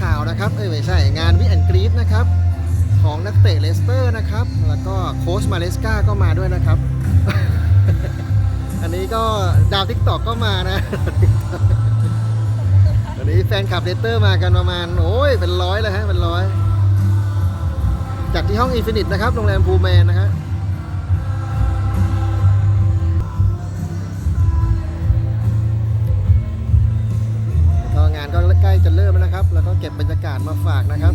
ข่าวนะครับเอ้ยไม่ใช่งานวิแอนกรีดนะครับของนักเตะเลสเตอร์นะครับ แล้วก็โค้ชมาเลสกาก็มาด้วยนะครับ อันนี้ก็ดาวทิกตอกก็มานะวันนี้แฟนคลับเลสเตอร์มากันประมาณ โอ้ยเป็นร้อยเลยฮะเป็นร้อย จากที่ห้องอินฟินิตนะครับโรงแรมพูแมนนะฮะ จะเริ่มแล้วนะครับ แล้วก็เก็บบรรยากาศมาฝากนะครับ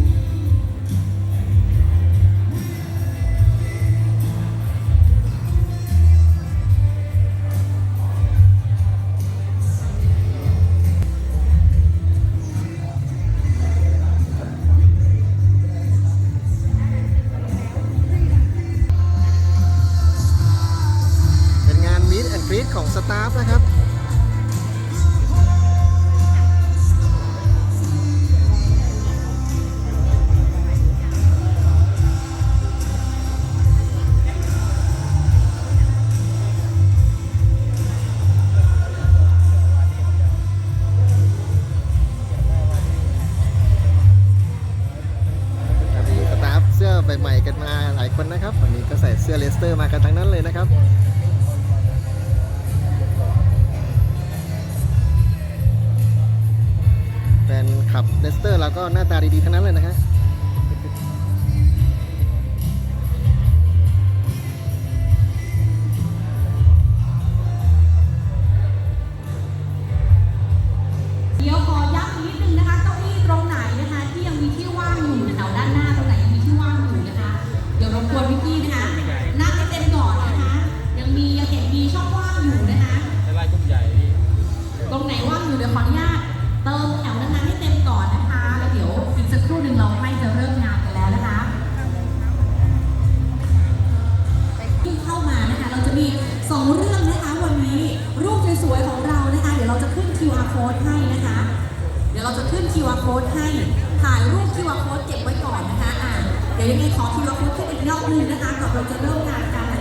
เป็นงานมิ t แอนด์กรีดของสตาฟนะครับ ใหม่ๆกันมาหลายคนนะครับ วันนี้ก็ใส่เสื้อเลสเตอร์มากันทั้งนั้นเลยนะครับแฟนขับเลสเตอร์เราก็หน้าตาดีๆทั้งนั้นเลยนะฮะ มีสองเรื่องนะคะวันนี้รูปสวยๆของเรานะคะ เดี๋ยวเราจะขึ้น QR code ให้นะคะ เดี๋ยวเราจะขึ้น QR code ให้ถ่ายรูป QR code เก็บไว้ก่อนนะคะอ่าเดี๋ยวยังไงขอ QR code ขึ้นอีกรอบหนึงนะคะก่อนเราจะเริ่มงานกัน